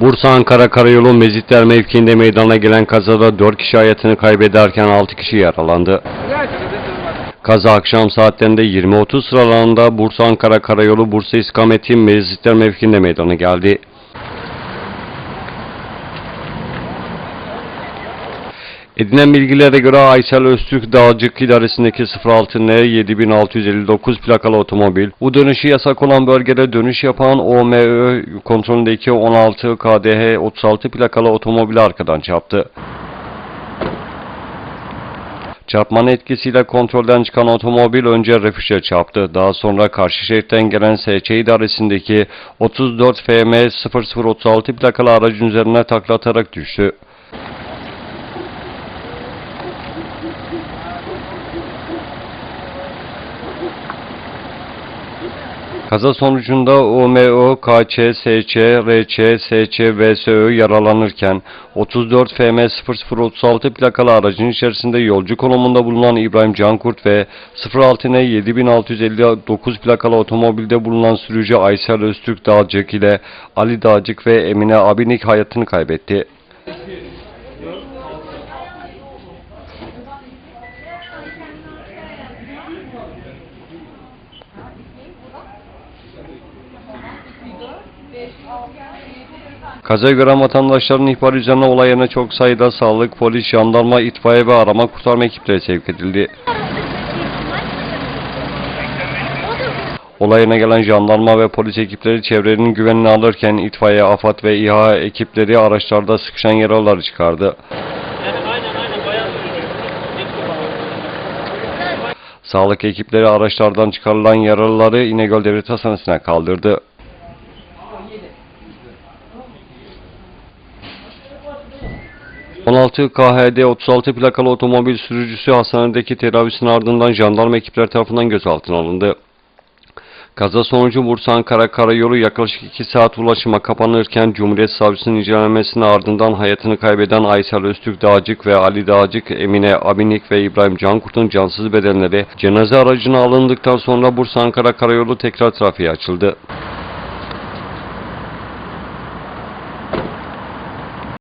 Bursa Ankara Karayolu Mezitler mevkiinde meydana gelen kazada 4 kişi hayatını kaybederken 6 kişi yaralandı. Kaza akşam saatlerinde 20.30 sıralarında Bursa Ankara Karayolu Bursa istikameti Mezitler mevkiinde meydana geldi. Edinen bilgilere göre Aysel Öztürk Dağcık idaresindeki 06N 7659 plakalı otomobil, bu dönüşü yasak olan bölgede dönüş yapan OMÖ kontrolündeki 16 KDH 36 plakalı otomobili arkadan çarptı. Çarpmanın etkisiyle kontrolden çıkan otomobil önce refüje çarptı. Daha sonra karşı şeritten gelen SC idaresindeki 34 FM 0036 plakalı aracın üzerine takla atarak düştü. Kaza sonucunda OMO, KÇ, SÇ, RÇ, SÇ, VSÖ yaralanırken 34 FM 0036 plakalı aracın içerisinde yolcu konumunda bulunan İbrahim Cankurt ve 06N 7659 plakalı otomobilde bulunan sürücü Aysel Öztürk Dağcık ile Ali Dağcık ve Emine Abinik hayatını kaybetti. Kazaya gören vatandaşların ihbarı üzerine olay yerine çok sayıda sağlık, polis, jandarma, itfaiye ve arama kurtarma ekipleri sevk edildi. Olay yerine gelen jandarma ve polis ekipleri çevrenin güvenini alırken itfaiye, AFAD ve İHA ekipleri araçlarda sıkışan yaralıları çıkardı. Sağlık ekipleri araçlardan çıkarılan yaralıları İnegöl Devlet Hastanesi'ne kaldırdı. ...16 KHD 36 plakalı otomobil sürücüsü hastanedeki tedavisinin ardından jandarma ekipleri tarafından gözaltına alındı. Kaza sonucu Bursa Ankara Karayolu yaklaşık 2 saat ulaşıma kapanırken Cumhuriyet Savcısının incelemesinin ardından hayatını kaybeden Aysel Öztürk Dağcık ve Ali Dağcık, Emine Abinik ve İbrahim Cankurt'un cansız bedenleri cenaze aracına alındıktan sonra Bursa Ankara Karayolu tekrar trafiğe açıldı.